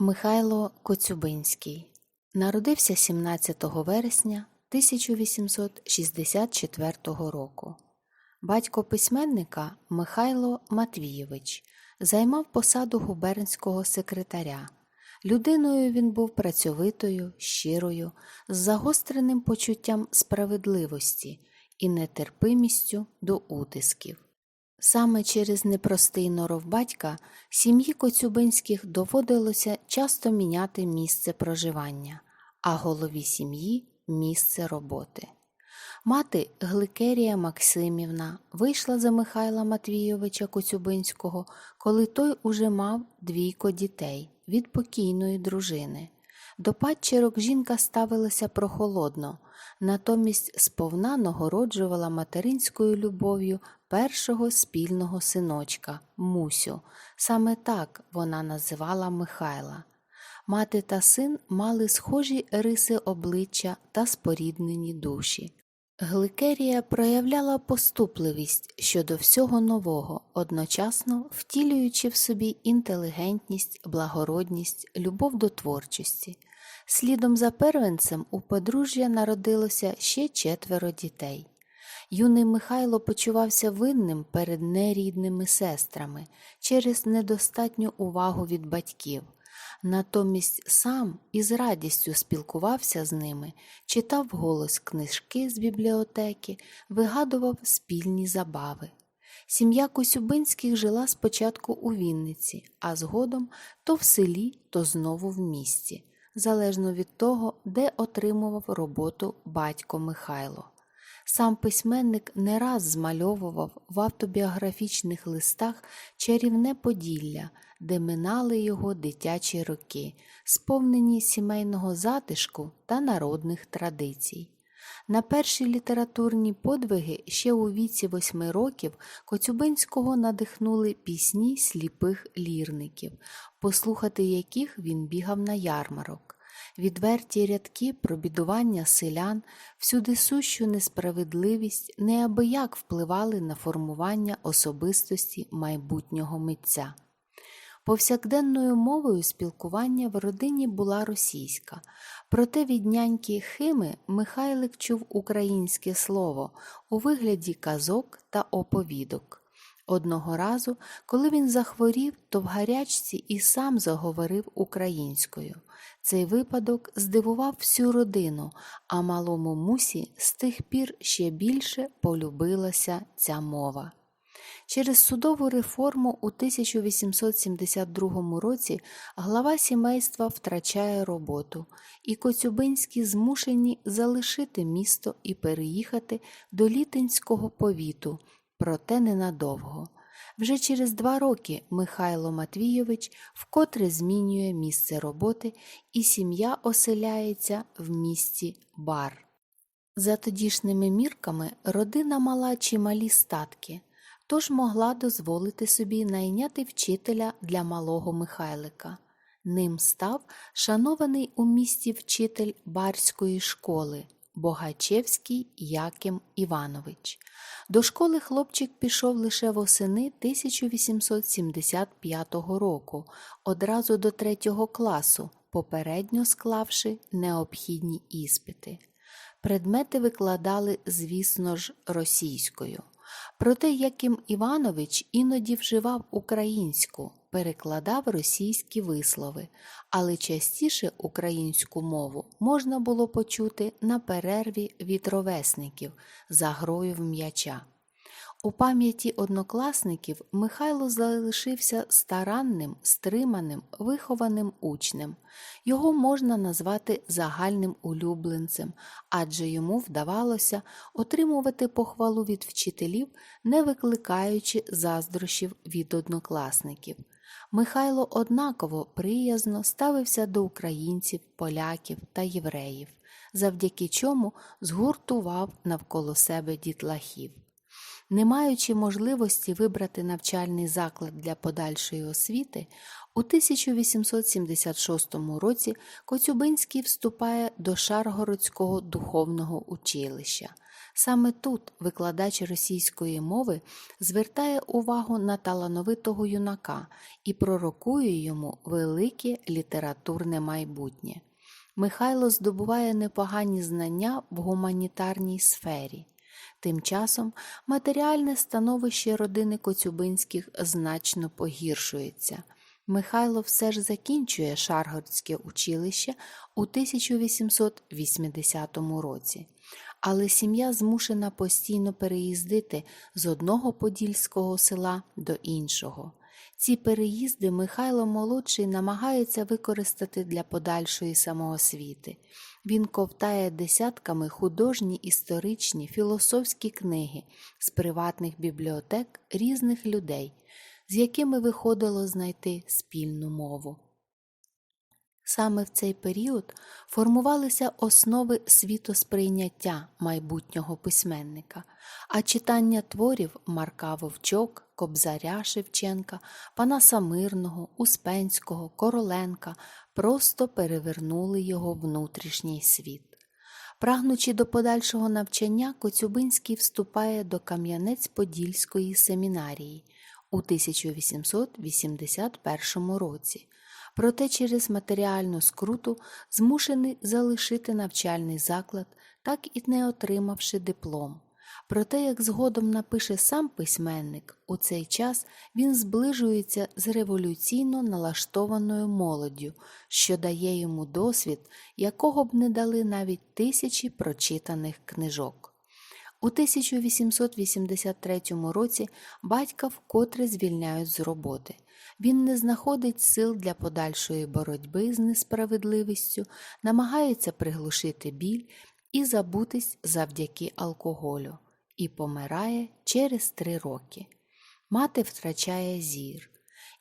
Михайло Коцюбинський народився 17 вересня 1864 року. Батько письменника Михайло Матвійович займав посаду губернського секретаря. Людиною він був працьовитою, щирою, з загостреним почуттям справедливості і нетерпимістю до утисків. Саме через непростий норов батька сім'ї Коцюбинських доводилося часто міняти місце проживання, а голові сім'ї місце роботи. Мати Гликерія Максимівна вийшла за Михайла Матвійовича Коцюбинського, коли той уже мав двійко дітей від покійної дружини. До падчерок жінка ставилася прохолодно, натомість сповна нагороджувала материнською любов'ю першого спільного синочка Мусю. Саме так вона називала Михайла. Мати та син мали схожі риси обличчя та споріднені душі. Гликерія проявляла поступливість щодо всього нового, одночасно втілюючи в собі інтелігентність, благородність, любов до творчості. Слідом за первенцем у подружжя народилося ще четверо дітей. Юний Михайло почувався винним перед нерідними сестрами через недостатню увагу від батьків. Натомість сам із радістю спілкувався з ними, читав голос книжки з бібліотеки, вигадував спільні забави. Сім'я Косюбинських жила спочатку у Вінниці, а згодом то в селі, то знову в місті, залежно від того, де отримував роботу батько Михайло. Сам письменник не раз змальовував в автобіографічних листах чарівне Поділля, де минали його дитячі роки, сповнені сімейного затишку та народних традицій. На перші літературні подвиги ще у віці восьми років Коцюбинського надихнули пісні сліпих лірників, послухати яких він бігав на ярмарок. Відверті рядки про бідування селян, всюди сущу несправедливість неабияк впливали на формування особистості майбутнього митця. Повсякденною мовою спілкування в родині була російська, проте від няньки Хими Михайлик чув українське слово у вигляді казок та оповідок. Одного разу, коли він захворів, то в гарячці і сам заговорив українською. Цей випадок здивував всю родину, а малому мусі з тих пір ще більше полюбилася ця мова. Через судову реформу у 1872 році глава сімейства втрачає роботу, і Коцюбинські змушені залишити місто і переїхати до Літинського повіту, проте ненадовго. Вже через два роки Михайло Матвійович вкотре змінює місце роботи, і сім'я оселяється в місті Бар. За тодішніми мірками родина мала чималі статки, тож могла дозволити собі найняти вчителя для малого Михайлика. Ним став шанований у місті вчитель барської школи Богачевський Яким Іванович. До школи хлопчик пішов лише восени 1875 року, одразу до третього класу, попередньо склавши необхідні іспити. Предмети викладали, звісно ж, російською. Проте Яким Іванович іноді вживав українську, перекладав російські вислови, але частіше українську мову можна було почути на перерві від ровесників за грою в м'яча. У пам'яті однокласників Михайло залишився старанним, стриманим, вихованим учнем. Його можна назвати загальним улюбленцем, адже йому вдавалося отримувати похвалу від вчителів, не викликаючи заздрощів від однокласників. Михайло однаково приязно ставився до українців, поляків та євреїв, завдяки чому згуртував навколо себе дітлахів. Не маючи можливості вибрати навчальний заклад для подальшої освіти, у 1876 році Коцюбинський вступає до Шаргородського духовного училища. Саме тут викладач російської мови звертає увагу на талановитого юнака і пророкує йому велике літературне майбутнє. Михайло здобуває непогані знання в гуманітарній сфері. Тим часом матеріальне становище родини Коцюбинських значно погіршується. Михайло все ж закінчує Шаргородське училище у 1880 році, але сім'я змушена постійно переїздити з одного подільського села до іншого. Ці переїзди Михайло Молодший намагається використати для подальшої самоосвіти. Він ковтає десятками художні, історичні, філософські книги з приватних бібліотек різних людей, з якими виходило знайти спільну мову. Саме в цей період формувалися основи світосприйняття майбутнього письменника, а читання творів Марка Вовчок, Кобзаря Шевченка, Панаса Мирного, Успенського, Короленка просто перевернули його внутрішній світ. Прагнучи до подальшого навчання, Коцюбинський вступає до Кам'янець-Подільської семінарії у 1881 році. Проте через матеріальну скруту змушений залишити навчальний заклад, так і не отримавши диплом. Проте, як згодом напише сам письменник, у цей час він зближується з революційно налаштованою молоддю, що дає йому досвід, якого б не дали навіть тисячі прочитаних книжок. У 1883 році батька вкотре звільняють з роботи. Він не знаходить сил для подальшої боротьби з несправедливістю, намагається приглушити біль і забутись завдяки алкоголю, і помирає через три роки. Мати втрачає зір.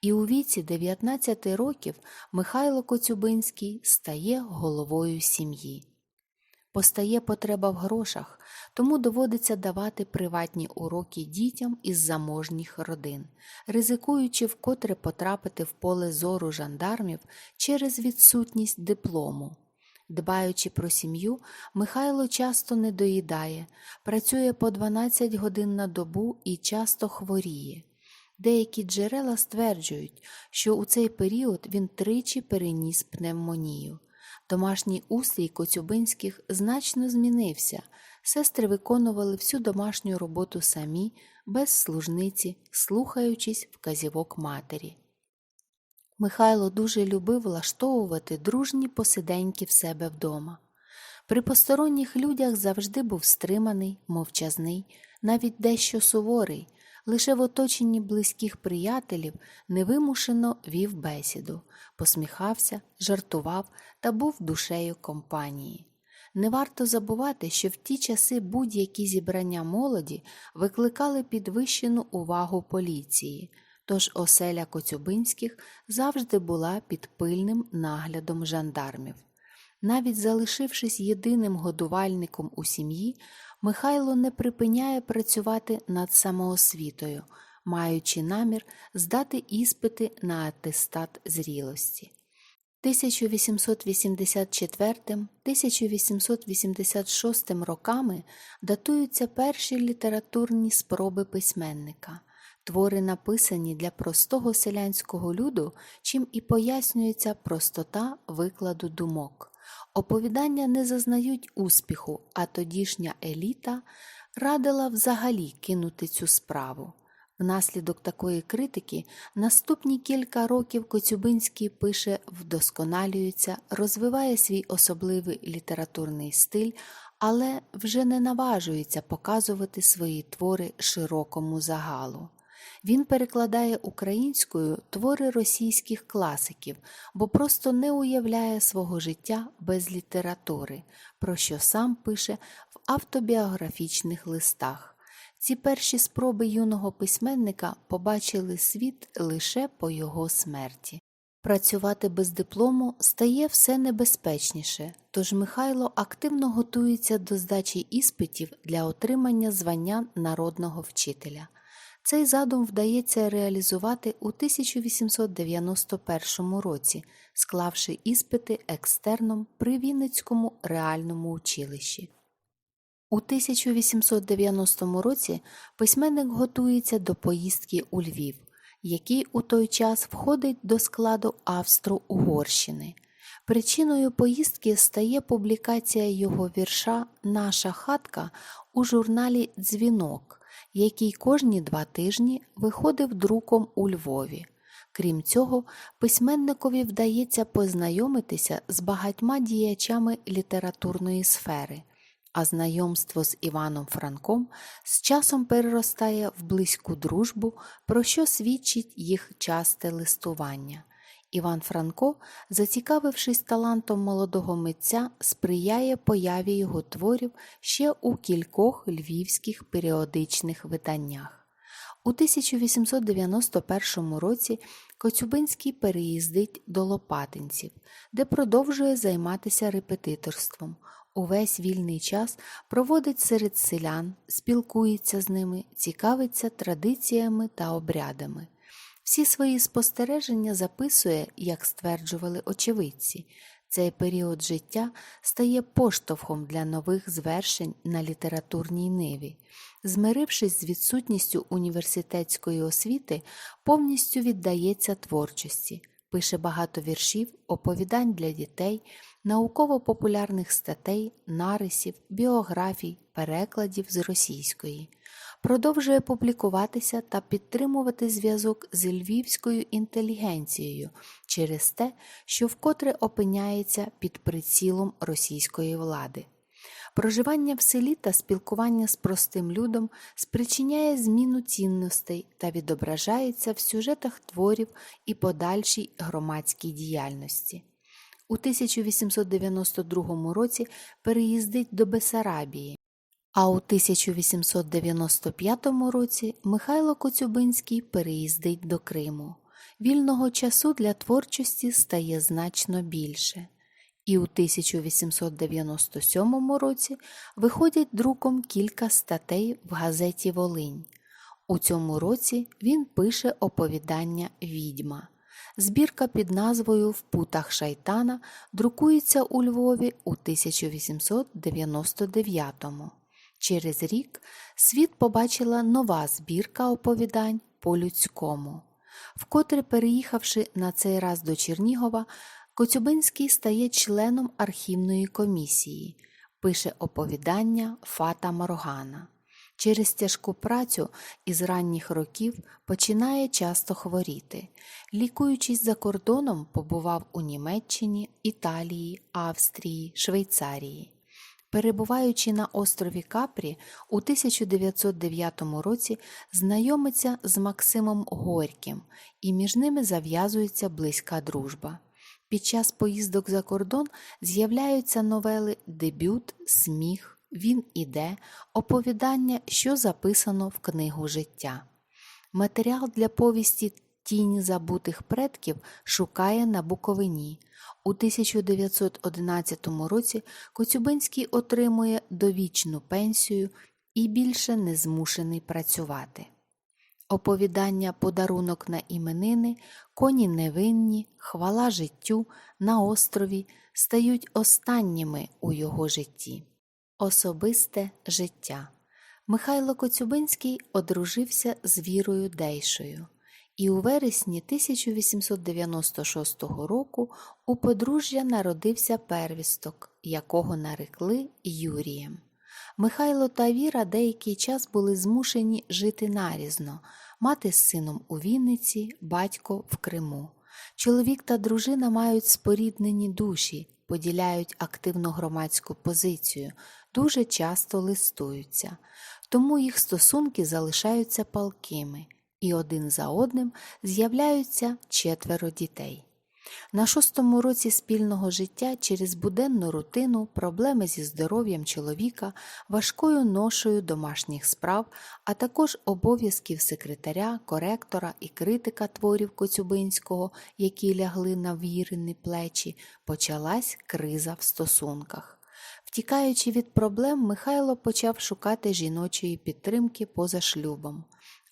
І у віці 19 років Михайло Коцюбинський стає головою сім'ї. Постає потреба в грошах, тому доводиться давати приватні уроки дітям із заможніх родин, ризикуючи вкотре потрапити в поле зору жандармів через відсутність диплому. Дбаючи про сім'ю, Михайло часто не доїдає, працює по 12 годин на добу і часто хворіє. Деякі джерела стверджують, що у цей період він тричі переніс пневмонію. Домашній устрій Коцюбинських значно змінився. Сестри виконували всю домашню роботу самі, без служниці, слухаючись вказівок матері. Михайло дуже любив влаштовувати дружні посиденьки в себе вдома. При посторонніх людях завжди був стриманий, мовчазний, навіть дещо суворий, лише в оточенні близьких приятелів невимушено вів бесіду, посміхався, жартував та був душею компанії. Не варто забувати, що в ті часи будь-які зібрання молоді викликали підвищену увагу поліції, тож оселя Коцюбинських завжди була під пильним наглядом жандармів. Навіть залишившись єдиним годувальником у сім'ї, Михайло не припиняє працювати над самоосвітою, маючи намір здати іспити на атестат зрілості. 1884-1886 роками датуються перші літературні спроби письменника. Твори написані для простого селянського люду, чим і пояснюється простота викладу думок. Оповідання не зазнають успіху, а тодішня еліта радила взагалі кинути цю справу. Внаслідок такої критики наступні кілька років Коцюбинський пише, вдосконалюється, розвиває свій особливий літературний стиль, але вже не наважується показувати свої твори широкому загалу. Він перекладає українською твори російських класиків, бо просто не уявляє свого життя без літератури, про що сам пише в автобіографічних листах. Ці перші спроби юного письменника побачили світ лише по його смерті. Працювати без диплому стає все небезпечніше, тож Михайло активно готується до здачі іспитів для отримання звання народного вчителя. Цей задум вдається реалізувати у 1891 році, склавши іспити екстерном при Вінницькому реальному училищі. У 1890 році письменник готується до поїздки у Львів, який у той час входить до складу Австро-Угорщини. Причиною поїздки стає публікація його вірша Наша хатка у журналі Дзвінок, який кожні два тижні виходив друком у Львові. Крім цього, письменникові вдається познайомитися з багатьма діячами літературної сфери, а знайомство з Іваном Франком з часом переростає в близьку дружбу, про що свідчить їх часте листування. Іван Франко, зацікавившись талантом молодого митця, сприяє появі його творів ще у кількох львівських періодичних виданнях. У 1891 році Коцюбинський переїздить до Лопатинців, де продовжує займатися репетиторством. Увесь вільний час проводить серед селян, спілкується з ними, цікавиться традиціями та обрядами. Всі свої спостереження записує, як стверджували очевидці. Цей період життя стає поштовхом для нових звершень на літературній ниві. Змирившись з відсутністю університетської освіти, повністю віддається творчості, пише багато віршів, оповідань для дітей, науково-популярних статей, нарисів, біографій, перекладів з російської. Продовжує публікуватися та підтримувати зв'язок з львівською інтелігенцією через те, що вкотре опиняється під прицілом російської влади. Проживання в селі та спілкування з простим людом спричиняє зміну цінностей та відображається в сюжетах творів і подальшій громадській діяльності. У 1892 році переїздить до Бесарабії, а у 1895 році Михайло Коцюбинський переїздить до Криму. Вільного часу для творчості стає значно більше. І у 1897 році виходять друком кілька статей в газеті Волинь. У цьому році він пише оповідання Відьма. Збірка під назвою В путах Шайтана друкується у Львові у 1899-му. Через рік світ побачила нова збірка оповідань по людському. Вкотре переїхавши на цей раз до Чернігова, Коцюбинський стає членом архівної комісії, пише оповідання Фата Моргана. Через тяжку працю із ранніх років починає часто хворіти. Лікуючись за кордоном, побував у Німеччині, Італії, Австрії, Швейцарії. Перебуваючи на острові Капрі, у 1909 році знайомиться з Максимом Горьким, і між ними зав'язується близька дружба. Під час поїздок за кордон з'являються новели Дебют, Сміх, Він іде, оповідання, що записано в книгу життя. Матеріал для повісті Тіні забутих предків шукає на Буковині. У 1911 році Коцюбинський отримує довічну пенсію і більше не змушений працювати. Оповідання Подарунок на іменини, коні невинні, хвала життю на острові стають останніми у його житті. Особисте життя. Михайло Коцюбинський одружився з Вірою Дейшою, і у вересні 1896 року у подружжя народився первісток, якого нарекли Юрієм. Михайло та Віра деякий час були змушені жити нарізно, мати з сином у Вінниці, батько в Криму. Чоловік та дружина мають споріднені душі, поділяють активну громадську позицію, дуже часто листуються, тому їх стосунки залишаються палкими, і один за одним з'являються четверо дітей. На шостому році спільного життя через буденну рутину, проблеми зі здоров'ям чоловіка, важкою ношою домашніх справ, а також обов'язків секретаря, коректора і критика творів Коцюбинського, які лягли на вірені плечі, почалась криза в стосунках. Втікаючи від проблем, Михайло почав шукати жіночої підтримки поза шлюбом.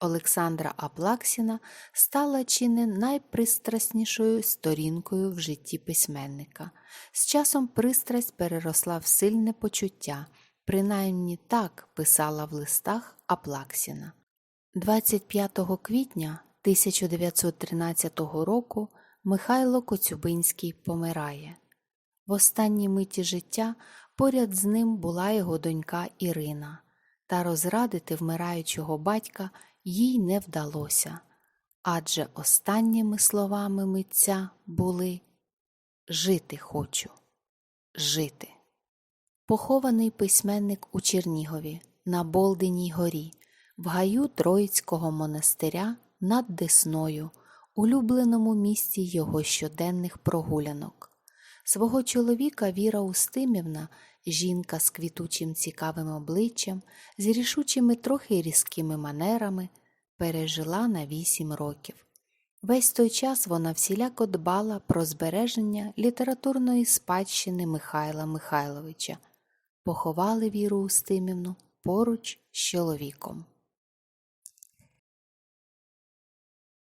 Олександра Аплаксіна стала чи не найпристраснішою сторінкою в житті письменника. З часом пристрасть переросла в сильне почуття, Принаймні так писала в листах Аплаксіна. 25 квітня 1913 року Михайло Коцюбинський помирає. В останній миті життя поряд з ним була його донька Ірина, та розрадити вмираючого батька їй не вдалося, адже останніми словами митця були Жити хочу, жити. Похований письменник у Чернігові на Болдиній горі, в гаю Троїцького монастиря над Десною, улюбленому місці його щоденних прогулянок. Свого чоловіка Віра Устимівна, жінка з квітучим цікавим обличчям, з рішучими трохи різкими манерами, пережила на вісім років. Весь той час вона всіляко дбала про збереження літературної спадщини Михайла Михайловича, поховали Віру Устимівну поруч з чоловіком.